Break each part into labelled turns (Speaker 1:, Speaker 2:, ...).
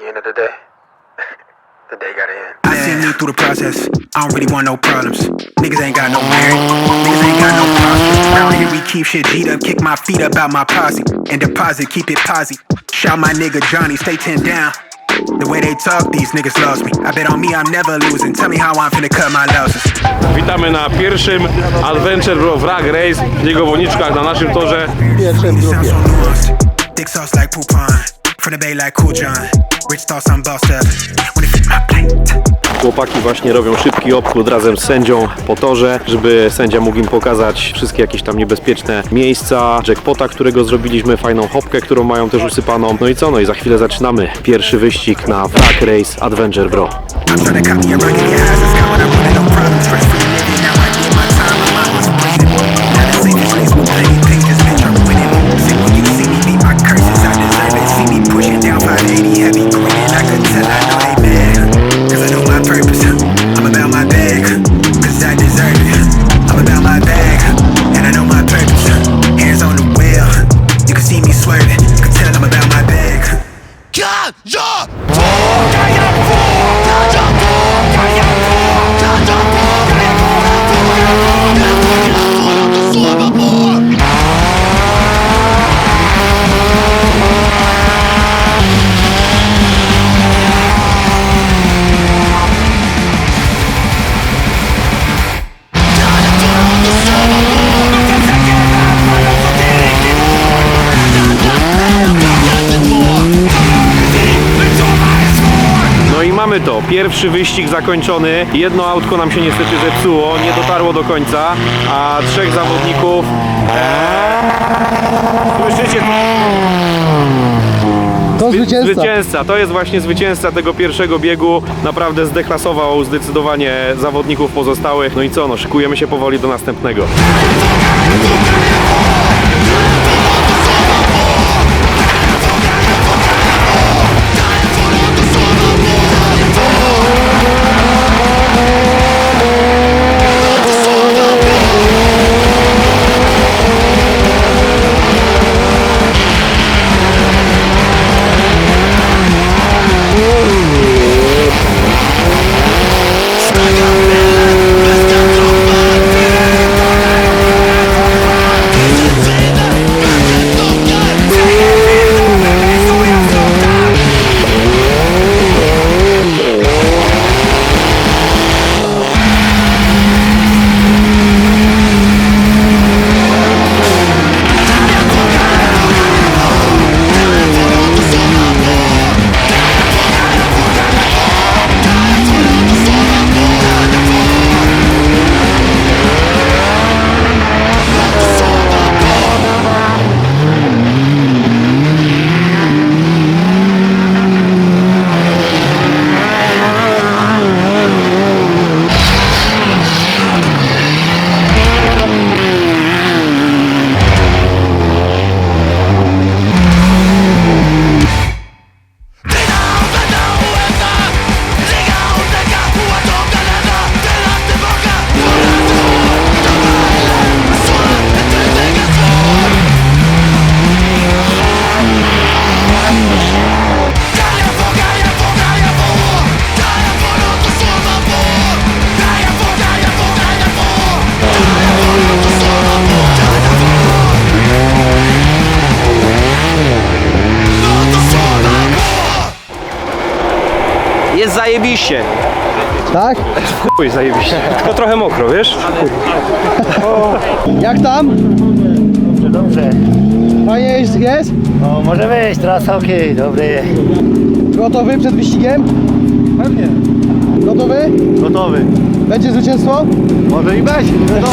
Speaker 1: the end of the day, the day gotta end.
Speaker 2: I seen me through the process. I don't really want no problems. Niggas ain't got no merit. Niggas ain't got no prospects. Around here we keep shit G'd up, kick my feet up out my posse. And deposit, keep it posy. Shout my nigga Johnny, stay 10 down. The way they talk, these niggas lost me. I bet on me, I'm never losing. Tell me how I'm finna cut my losses.
Speaker 3: Witamy na pierwszym Adventure Bro Wrag Race w Niegowoniczkach na naszym torze.
Speaker 2: So nuanced. Dick sauce like poupon. From the bay like Cool John.
Speaker 3: Chłopaki właśnie robią szybki obchód razem z sędzią po torze, żeby sędzia mógł im pokazać wszystkie jakieś tam niebezpieczne miejsca, jackpota, którego zrobiliśmy, fajną hopkę, którą mają też usypaną. No i co? No i za chwilę zaczynamy pierwszy wyścig na Wrag Race Adventure Bro. Pierwszy wyścig zakończony. Jedno autko nam się niestety zepsuło, nie dotarło do końca, a trzech zawodników. Eee, słyszycie?
Speaker 4: To
Speaker 3: Zwy-
Speaker 4: zwycięzca.
Speaker 3: Zwycięzca, to jest właśnie zwycięzca tego pierwszego biegu. Naprawdę zdeklasował zdecydowanie zawodników pozostałych. No i co, no szykujemy się powoli do następnego. Zajebiście.
Speaker 4: Tak?
Speaker 3: Chuj, zajebiście. Tylko trochę mokro, wiesz?
Speaker 4: Jak tam?
Speaker 5: Dobrze, dobrze.
Speaker 4: Fajnie jest? jest?
Speaker 5: No, może wejść, trasa okej, dobry.
Speaker 4: Gotowy przed wyścigiem?
Speaker 5: Pewnie.
Speaker 4: Gotowy?
Speaker 5: Gotowy.
Speaker 4: Będzie zwycięstwo?
Speaker 5: Może i być. No.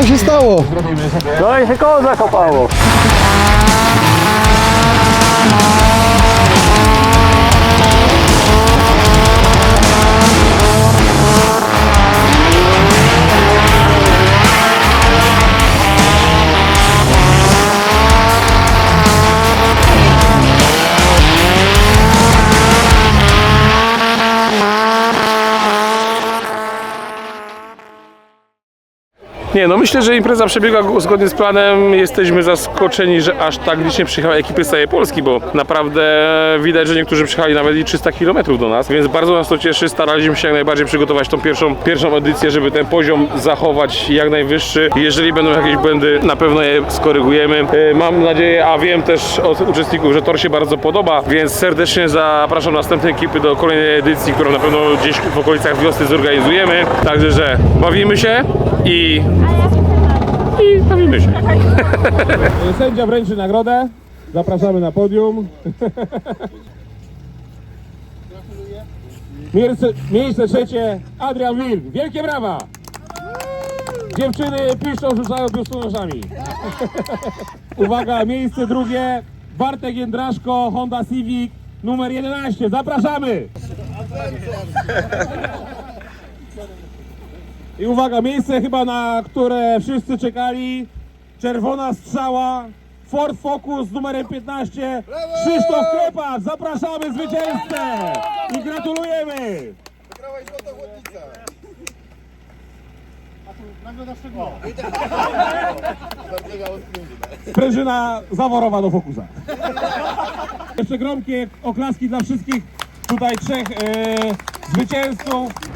Speaker 4: Tam się stało?
Speaker 5: No i się koło zakopało.
Speaker 6: Nie, no myślę, że impreza przebiegła zgodnie z planem. Jesteśmy zaskoczeni, że aż tak licznie przyjechały ekipy z całej Polski, bo naprawdę widać, że niektórzy przyjechali nawet i 300 km do nas, więc bardzo nas to cieszy. Staraliśmy się jak najbardziej przygotować tą pierwszą, pierwszą edycję, żeby ten poziom zachować jak najwyższy. Jeżeli będą jakieś błędy, na pewno je skorygujemy. E, Mam nadzieję, a wiem też od uczestników, że tor się bardzo podoba, więc serdecznie zapraszam następne ekipy do kolejnej edycji, którą na pewno gdzieś w okolicach wiosny zorganizujemy. Także, że bawimy się i i bawimy się.
Speaker 7: Sędzia wręczy nagrodę. Zapraszamy na podium. Miejsce, miejsce trzecie Adrian Wilk. Wielkie brawa! Dziewczyny piszczą, rzucają biustonoszami. Uwaga, miejsce drugie Bartek Jędraszko, Honda Civic numer 11. Zapraszamy! I uwaga, miejsce chyba na które wszyscy czekali. Czerwona strzała. Ford Focus z numerem 15. Krzysztof Klepak, zapraszamy zwycięzcę i gratulujemy. Sprężyna zaworowa do Focusa. Jeszcze gromkie oklaski dla wszystkich tutaj trzech e, zwycięzców.